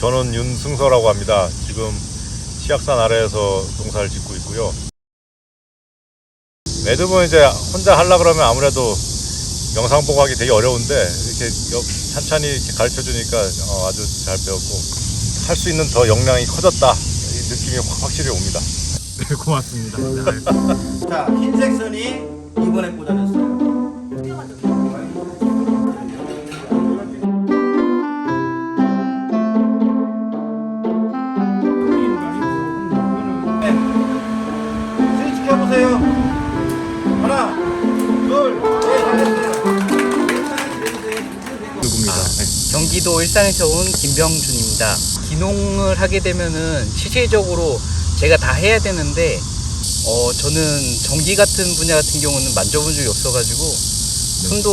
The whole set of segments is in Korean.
저는 윤승서라고 합니다. 지금 치악산 아래에서 농사를 짓고 있고요. 매듭은 이제 혼자 하려 그러면 아무래도 영상 보고 하기 되게 어려운데 이렇게 여- 찬찬히 이렇게 가르쳐 주니까 어, 아주 잘 배웠고 할 수 있는 더 역량이 커졌다 이 느낌이 확- 확실히 옵니다. 네, 고맙습니다. 자, 흰색 선이 이번에 꽂아졌 경기도 일산에서 온 김병준입니다. 기농을 하게 되면은 실질적으로 제가 다 해야 되는데 어 저는 전기 같은 분야 같은 경우는 만져본 적이 없어가지고 손도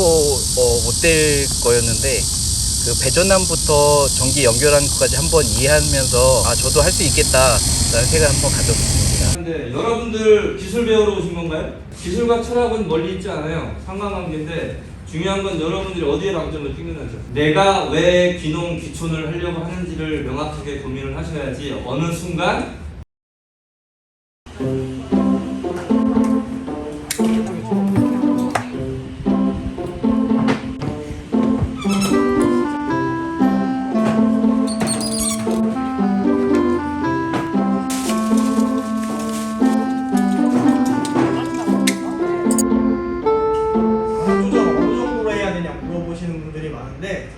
어, 못댈 거였는데 그 배전함부터 전기 연결하는 것까지 한번 이해하면서 아 저도 할 수 있겠다라는 생각을 한번 가졌습니다. 근데 여러분들 기술 배우러 오신 건가요? 기술과 철학은 멀리 있지 않아요. 상관관계인데 중요한 건 여러분들이 어디에 방점을 찍느냐죠. 내가 왜 귀농 귀촌을 하려고 하는지를 명확하게 고민을 하셔야지 어느 순간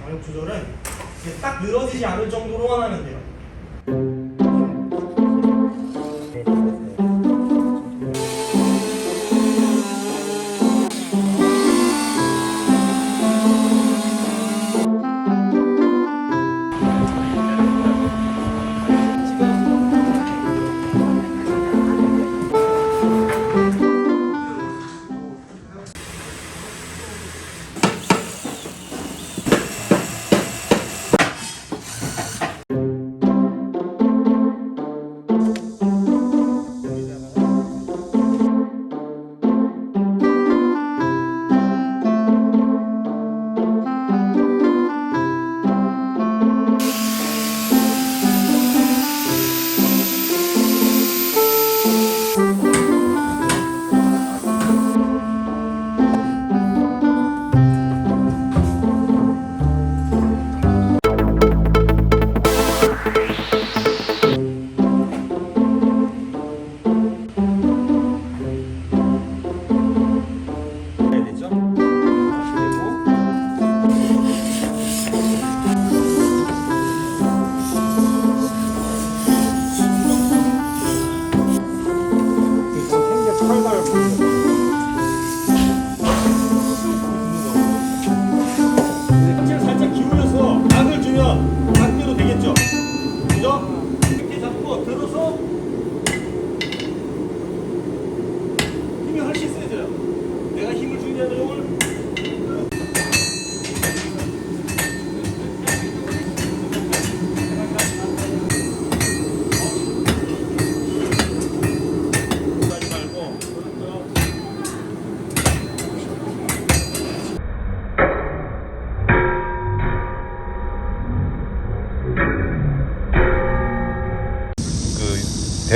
장력 조절은 딱 늘어지지 않을 정도로만 하면 돼요.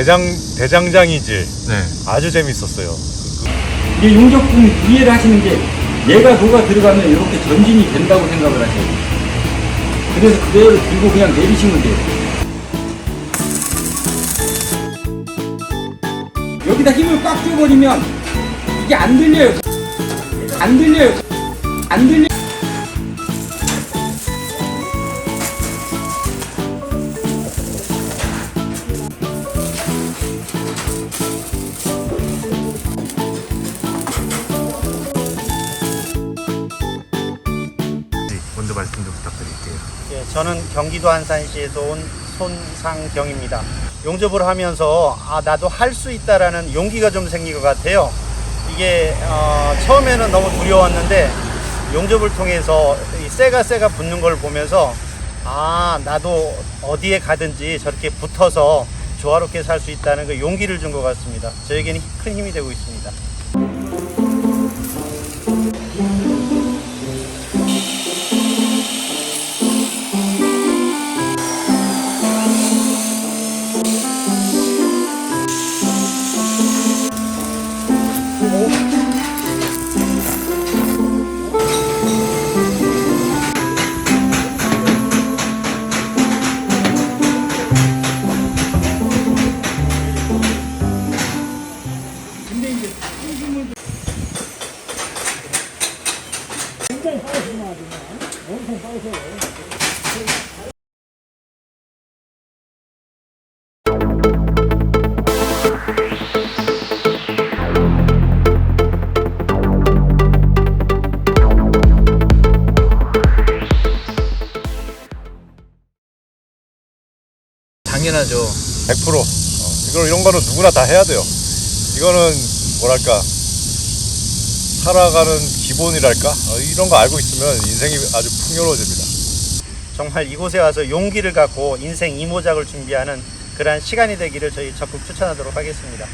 대장 대장장이질 네. 아주 재밌었어요. 이게 용접품 이해를 하시는 게 얘가 녹아 들어가면 이렇게 전진이 된다고 생각을 하세요. 그래서 그대로 들고 그냥 내리시면 돼요. 여기다 힘을 꽉 줘버리면 이게 안 들려요. 안 들려요. 안 들려. 말씀 좀 부탁드릴게요. 예, 저는 경기도 안산시에서 온 손상경입니다. 용접을 하면서 아 나도 할 수 있다라는 용기가 좀 생긴 것 같아요. 이게 어, 처음에는 너무 두려웠는데 용접을 통해서 이 쇠가 쇠가 붙는 걸 보면서 아 나도 어디에 가든지 저렇게 붙어서 조화롭게 살 수 있다는 그 용기를 준 것 같습니다. 저에게는 큰 힘이 되고 있습니다. 당연하죠. 100%. 어, 이걸 이런 거는 누구나 다 해야 돼요. 이거는 뭐랄까 살아가는 기본이랄까 어, 이런 거 알고 있으면 인생이 아주 풍요로워집니다. 정말 이곳에 와서 용기를 갖고 인생 이모작을 준비하는 그러한 시간이 되기를 저희 적극 추천하도록 하겠습니다.